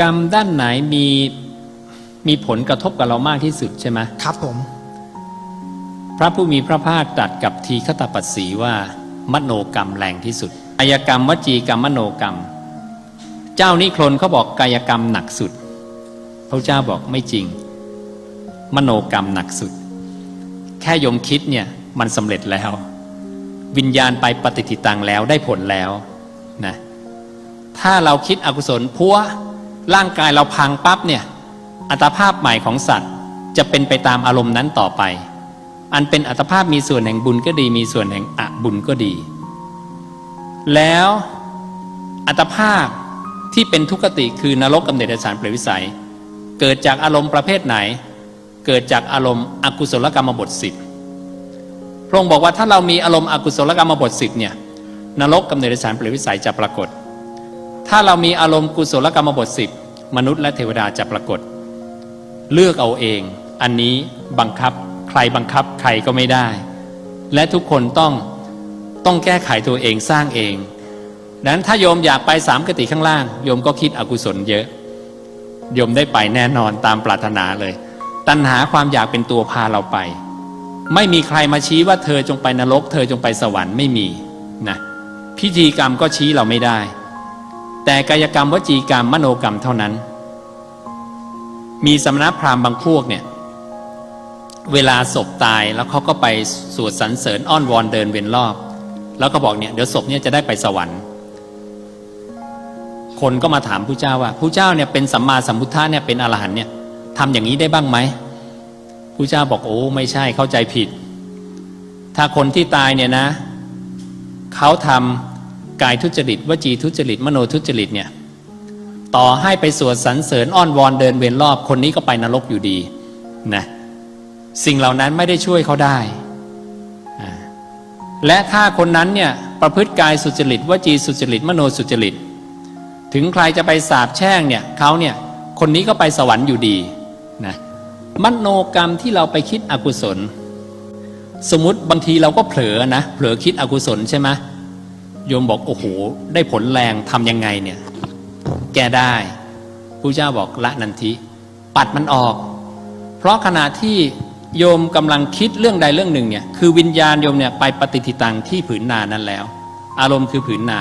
กรรมด้านไหนมีมีผลกระทบกับเรามากที่สุดใช่ไหมครับผม พระผู้มีพระภาคตรัสกับทีฆตปัสสีว่า มโนกรรมแรงที่สุดกายกรรมวจีกรรมมโนกรรม เจ้านิครนเขาบอกกายกรรมหนักสุด พระเจ้าบอกไม่จริง มโนกรรมหนักสุด แค่ยมคิดเนี่ยมันสำเร็จแล้ว วิญญาณไปปฏิทิตังแล้วได้ผลแล้วนะถ้าเราคิดอกุศลพัว ร่างกายเราพังปั๊บเนี่ย อัตภาพใหม่ของสัตว์จะเป็นไปตามอารมณ์นั้นต่อไป อันเป็นอัตภาพมีส่วนแห่งบุญก็ดี มีส่วนแห่งอบุญก็ดี แล้วอัตภาพที่เป็นทุกขติคือนรกกำเนิดเดรัจฉานเปรตวิสัย เกิดจากอารมณ์ประเภทไหน เกิดจากอารมณ์อกุศลกรรมบทสิบพระองค์บอกว่าถ้าเรามีอารมณ์อกุศลกรรมบทสิบเนี่ยนรกกำเนิดเดรัจฉานเปรตวิสัยจะปรากฏ ถ้าเรามีอารมณ์กุศลกรรมบทสิบมนุษย์และเทวดาจะปรากฏ เลือกเอาเอง อันนี้บังคับ ใครบังคับใครก็ไม่ได้ และทุกคนต้องต้องแก้ไขตัวเองสร้างเองดังนั้นถ้าโยมอยากไปสามกติข้างล่าง โยมก็คิดอกุศลเยอะ โยมได้ไปแน่นอนตามปรารถนาเลย ตัณหาความอยากเป็นตัวพาเราไป ไม่มีใครมาชี้ว่าเธอจงไปนรก เธอจงไปสวรรค์ไม่มีนะพิธีกรรมก็ชี้เราไม่ได้ แต่กายกรรมวจีกรรมมโนกรรมเท่านั้น มีสมณพราหมณ์บางพวกเนี่ยเวลาศพตายแล้วเขาก็ไปสวดสรรเสริญอ้อนวอนเดินเวียนรอบ แล้วก็บอกเนี่ยเดี๋ยวศพเนี่ยจะได้ไปสวรรค์ คนก็มาถามผู้เจ้าว่าผู้เจ้าเนี่ยเป็นสัมมาสัมพุทธะเนี่ยเป็นอรหันเนี่ยทำอย่างนี้ได้บ้างไหมผู้เจ้าบอกโอ้ไม่ใช่เข้าใจผิด ถ้าคนที่ตายเนี่ยนะเขาทำ กายทุจริตวจีทุจริต มโนทุจริตเนี่ยต่อให้ไปสวดสรรเสริญอ้อนวอนเดินเวียนรอบคนนี้ก็ไปนรกอยู่ดีนะสิ่งเหล่านั้นไม่ได้ช่วยเขาได้ และถ้าคนนั้นเนี่ยประพฤติกายสุจริตวจีสุจริต มโนสุจริต ถึงใครจะไปสาบแช่งเนี่ยเขาเนี่ยคนนี้ก็ไปสวรรค์อยู่ดีนะมโนกรรมที่เราไปคิดอกุศล สมมติบางทีเราก็เผลอนะเผลอคิดอกุศลใช่ไหม โยมบอกโอ้โหได้ผลแรงทำยังไงเนี่ย แก้ได้ผู้เจ้าบอกละนันทิ ปัดมันออก เพราะขณะที่โยมกำลังคิดเรื่องใดเรื่องหนึ่งเนี่ยคือวิญญาณโยมเนี่ยไปปฏิทิตังที่ผืนนานั้นแล้ว อารมณ์คือผืนนา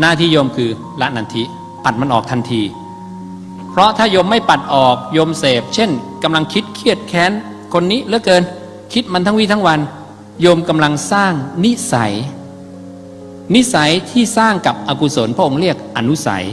หน้าที่โยมคือละนันทิ ปัดมันออกทันที เพราะถ้าโยมไม่ปัดออกโยมเสพ เช่นกำลังคิดเครียดแค้นคนนี้เหลือเกิน คิดมันทั้งวีทั้งวัน โยมกำลังสร้างนิสัย นิสัยที่สร้างกับอกุศลพระองค์เรียกอนุสัย